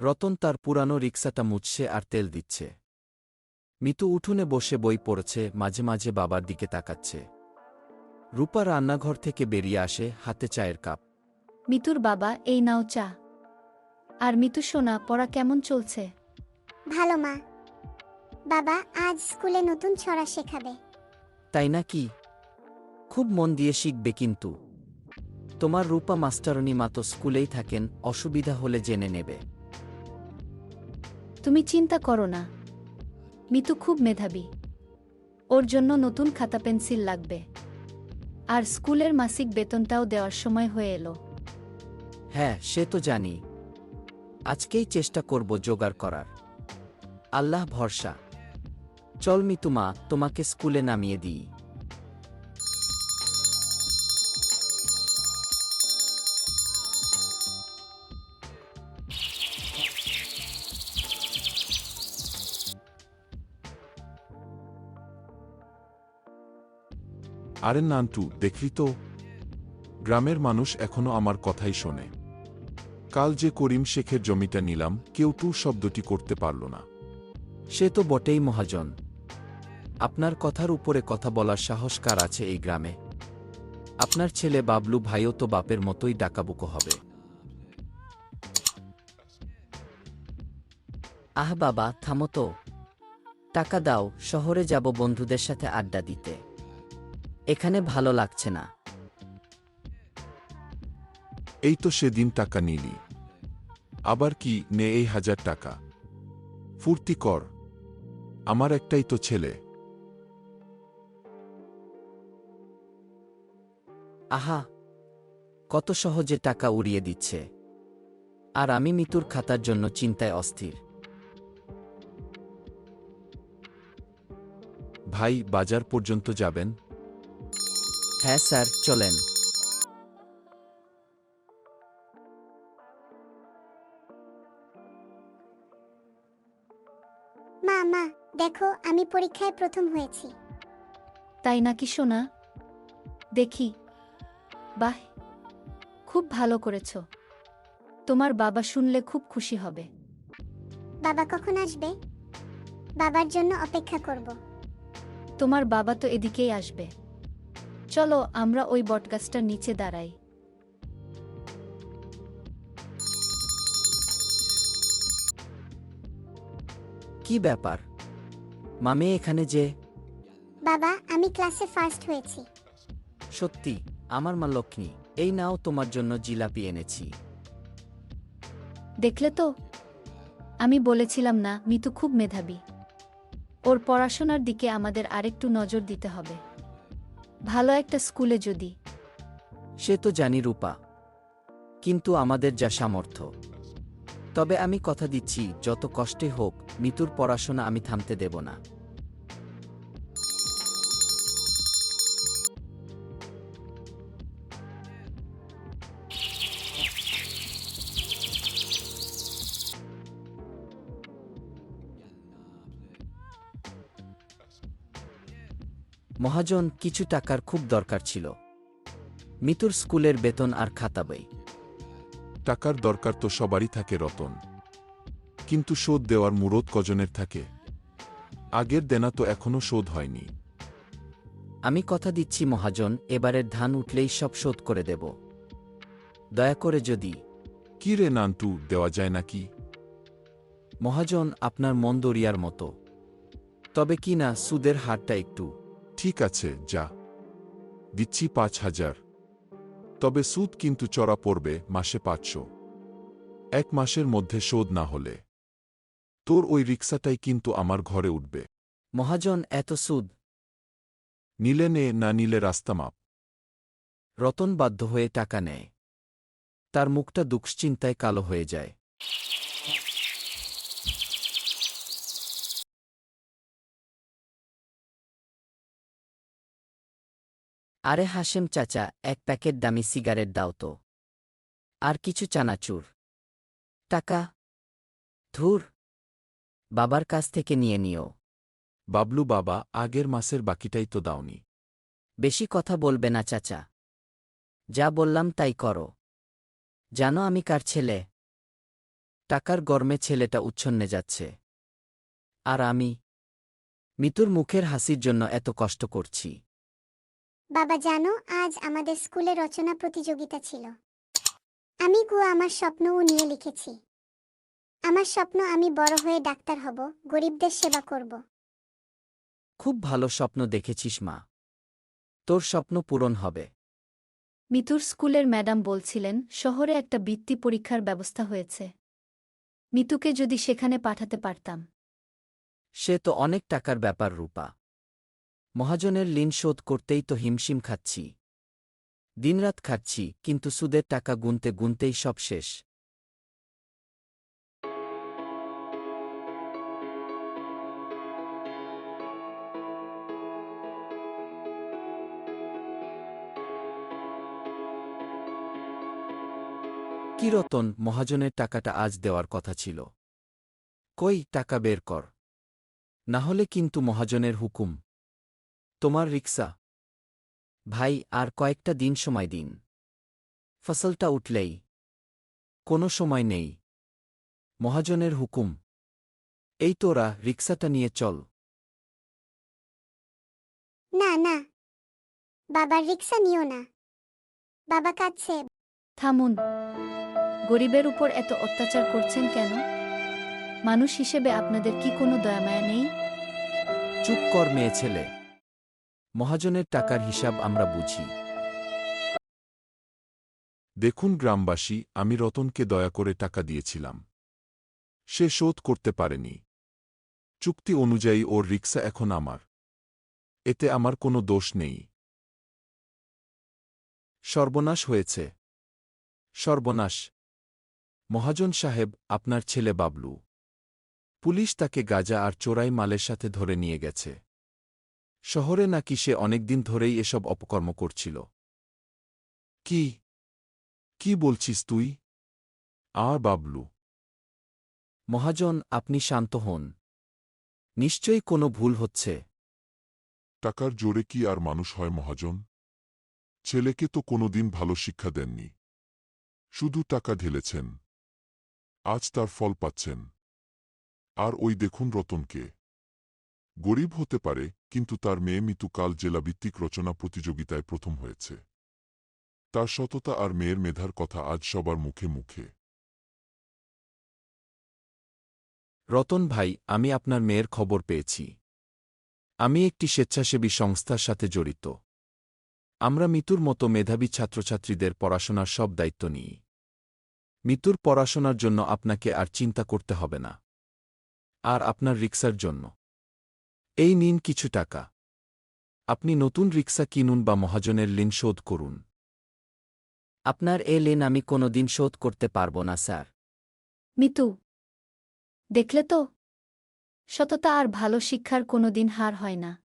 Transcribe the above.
রতন তার পুরানো রিক্সাটা মুছছে আর তেল দিচ্ছে। মিতু উঠোনে বসে বই পড়ছে মাঝে মাঝে বাবার দিকে তাকাচ্ছে। রূপা রান্নাঘর থেকে বেরিয়ে আসে হাতে চায়ের কাপ। মিতুর বাবা এই নাও চা। আর মিতু সোনা পড়া কেমন চলছে? ভালো মা। বাবা আজ স্কুলে নতুন ছড়া শেখাবে। তাই না কি খুব মন দিয়ে শিখবে কিন্তু। তোমার রূপা মাস্টারনি মা তো স্কুলেই থাকেন অসুবিধা হলে জেনে নেবে। তুমি চিন্তা করো না। মিতু খুব মেধাবী। ওর জন্য নতুন খাতা পেন্সিল লাগবে। আর স্কুলের মাসিক বেতনটাও দেওয়ার সময় হয়ে এলো। হ্যাঁ সে তো জানি। আজকেই চেষ্টা করব জোগাড় করার। আল্লাহ ভরসা। চল মিতুমা তোমাকে স্কুলে নামিয়ে দিই। আরে নান্টু, দেখলি তো? গ্রামের মানুষ এখনও আমার কথাই শোনে। কাল যে করিম শেখের জমিটা নিলাম, কেউ টু শব্দটি করতে পারল না। সে তো বটেই মহাজন। আপনার কথার উপরে কথা বলার সাহস কার আছে এই গ্রামে? আপনার ছেলে বাবলু ভাইও তো বাপের মতোই ডাকাবুকো হবে। আহ বাবা, থামো তো। টাকা দাও, শহরে যাব বন্ধুদের সাথে আড্ডা দিতে। এখানে ভালো লাগছে না। এই তো সেদিন টাকা নিলি। আবার কি নে এই হাজার টাকা। ফুর্তি কর। আমার একটাই তো ছেলে। আহা কত সহজে টাকা উড়িয়ে দিচ্ছে। আর আমি মিতুর খাতার জন্য চিন্তায় অস্থির। ভাই বাজার পর্যন্ত যাবেন? হ্যাঁ স্যার চলেন। মা মা দেখো আমি পরীক্ষায় প্রথম হয়েছি। তাই নাকি সোনা? দেখি। বাহ খুব ভালো করেছ। তোমার বাবা শুনলে খুব খুশি হবে। বাবা কখন আসবে? বাবার জন্য অপেক্ষা করব। তোমার বাবা তো এদিকেই আসবে। চলো আমরা ওই বটগাছটার নিচে দাঁড়াই। কি ব্যাপার? মামে এখানে যে। বাবা আমি ক্লাসে ফার্স্ট হয়েছি। সত্যি আমার মা লক্ষ্মী এই নাও তোমার জন্য জিলাপি এনেছি। দেখলে তো? আমি বলেছিলাম না মিতু খুব মেধাবী। ওর পড়াশোনার দিকে আমাদের আরেকটু নজর দিতে হবে। ভালো একটা স্কুলে যদি। সে তো জানি রূপা, কিন্তু আমাদের যা সামর্থ্য। তবে আমি কথা দিচ্ছি, যত কষ্টে হোক, মিতুর পড়াশোনা আমি থামতে দেব না। মহাজন কিছু টাকার খুব দরকার ছিল। মিতুর স্কুলের বেতন আর খাতা বই। টাকার দরকার তো সবারই থাকে রতন। কিন্তু শোধ দেওয়ার মুরত কজনের থাকে? আগের দেনা তো এখনও শোধ হয়নি। আমি কথা দিচ্ছি মহাজন এবারের ধান উঠলেই সব শোধ করে দেব। দয়া করে যদি। কি রে নান্টু দেওয়া যায় নাকি? মহাজন আপনার মন দরিয়ার মতো। তবে কি না সুদের হারটা একটু। ঠিক আছে যা। দিচ্ছি পাঁচ হাজার। তবে সুদ কিন্তু চড়া পড়বে মাসে পাঁচশো। এক মাসের মধ্যে শোধ না হলে। তোর ওই রিক্সাটাই কিন্তু আমার ঘরে উঠবে। মহাজন এত সুদ। নিলে নে না নিলে রাস্তা মাপ। রতন বাধ্য হয়ে টাকা নেয়। তার মুখটা দুশ্চিন্তায় কালো হয়ে যায়। আরে হাসেম চাচা এক প্যাকেট দামি সিগারেট দাও তো। আর কিছু চানাচুর। টাকা? ধুর। বাবার কাছ থেকে নিয়ে নিও। বাবলু বাবা আগের মাসের বাকিটাই তো দাওনি। বেশি কথা বলবে না চাচা। যা বললাম তাই করো। জানো আমি কার ছেলে? টাকার গরমে ছেলেটা উচ্ছন্নে যাচ্ছে। আর আমি? মিতুর মুখের হাসির জন্য এত কষ্ট করছি। বাবা জানো আজ আমাদের স্কুলে রচনা প্রতিযোগিতা ছিল। আমি গো আমার স্বপ্নও নিয়ে লিখেছি। আমার স্বপ্ন আমি বড় হয়ে ডাক্তার হব গরিবদের সেবা করব। খুব ভালো স্বপ্ন দেখেছিস মা। তোর স্বপ্ন পূরণ হবে। মিতুর স্কুলের ম্যাডাম বলছিলেন শহরে একটা বৃত্তি পরীক্ষার ব্যবস্থা হয়েছে। মিতুকে যদি সেখানে পাঠাতে পারতাম। সে তো অনেক টাকার ব্যাপার রূপা। মহাজনের ঋণ শোধ করতেই তো হিমশিম খাচ্ছি। দিনরাত খাচ্ছি, কিন্তু সুদের টাকা গুনতে গুনতেই সব শেষ। কি রতন, মহাজনের টাকাটা আজ দেওয়ার কথা ছিল। কই, টাকা বের কর। না হলে কিন্তু মহাজনের হুকুম। তোমার রিক্সা। ভাই আর কয়েকটা দিন সময় দিন। ফসলটা উঠলেই। কোনো সময় নেই। মহাজনের হুকুম। এই তোরা রিক্সাটা নিয়ে চল। না না। বাবার রিক্সা নিও না। বাবা কাঁদছে। থামুন। গরিবের উপর এত অত্যাচার করছেন কেন? মানুষ হিসেবে আপনাদের কি কোনো দয়ামায়া নেই? চুপ কর মেয়ে ছেলে। মহাজনের টাকার হিসাব আমরা বুঝি। দেখুন গ্রামবাসী, আমি রতনকে দয়া করে টাকা দিয়েছিলাম। সে শোধ করতে পারেনি। চুক্তি অনুযায়ী ওর রিক্সা এখন আমার। এতে আমার কোনো দোষ নেই। সর্বনাশ হয়েছে। সর্বনাশ। মহাজন সাহেব, আপনার ছেলে বাবলু। পুলিশ তাকে গাজা আর চোরাই মালের সাথে ধরে নিয়ে গেছে। শহরে নাকি সে অনেকদিন ধরেই এসব অপকর্ম করছিল? কি? কি বলছিস তুই? আর বাবলু। মহাজন আপনি শান্ত হন। নিশ্চয়ই কোনো ভুল হচ্ছে। টাকার জোরে কি আর মানুষ হয় মহাজন? ছেলেকে তো কোনোদিন ভালো শিক্ষা দেননি। শুধু টাকা ঢেলেছেন। আজ তার ফল পাচ্ছেন। আর ওই দেখুন রতনকে। গরিব হতে পারে, কিন্তু তার মেয়ে মিতুকাল জেলাভিত্তিক রচনা প্রতিযোগিতায় প্রথম হয়েছে। তার সততা আর মেয়ের মেধার কথা আজ সবার মুখে মুখে। রতন ভাই, আমি আপনার মেয়ের খবর পেয়েছি। আমি একটি স্বেচ্ছাসেবী সংস্থার সাথে জড়িত। আমরা মিতুর মতো মেধাবী ছাত্রছাত্রীদের পড়াশোনার সব দায়িত্ব নিই। মিতুর পড়াশোনার জন্য আপনাকে আর চিন্তা করতে হবে না। আর আপনার রিক্সার জন্য। এই নিন কিছু টাকা। আপনি নতুন রিক্সা কিনুন বা মহাজনের ঋণ শোধ করুন। আপনার এ ঋণ আমি কোনো দিন শোধ করতে পারব না স্যার। মিতু দেখলে তো? সততা আর ভালো শিক্ষার কোনো দিন হার হয় না।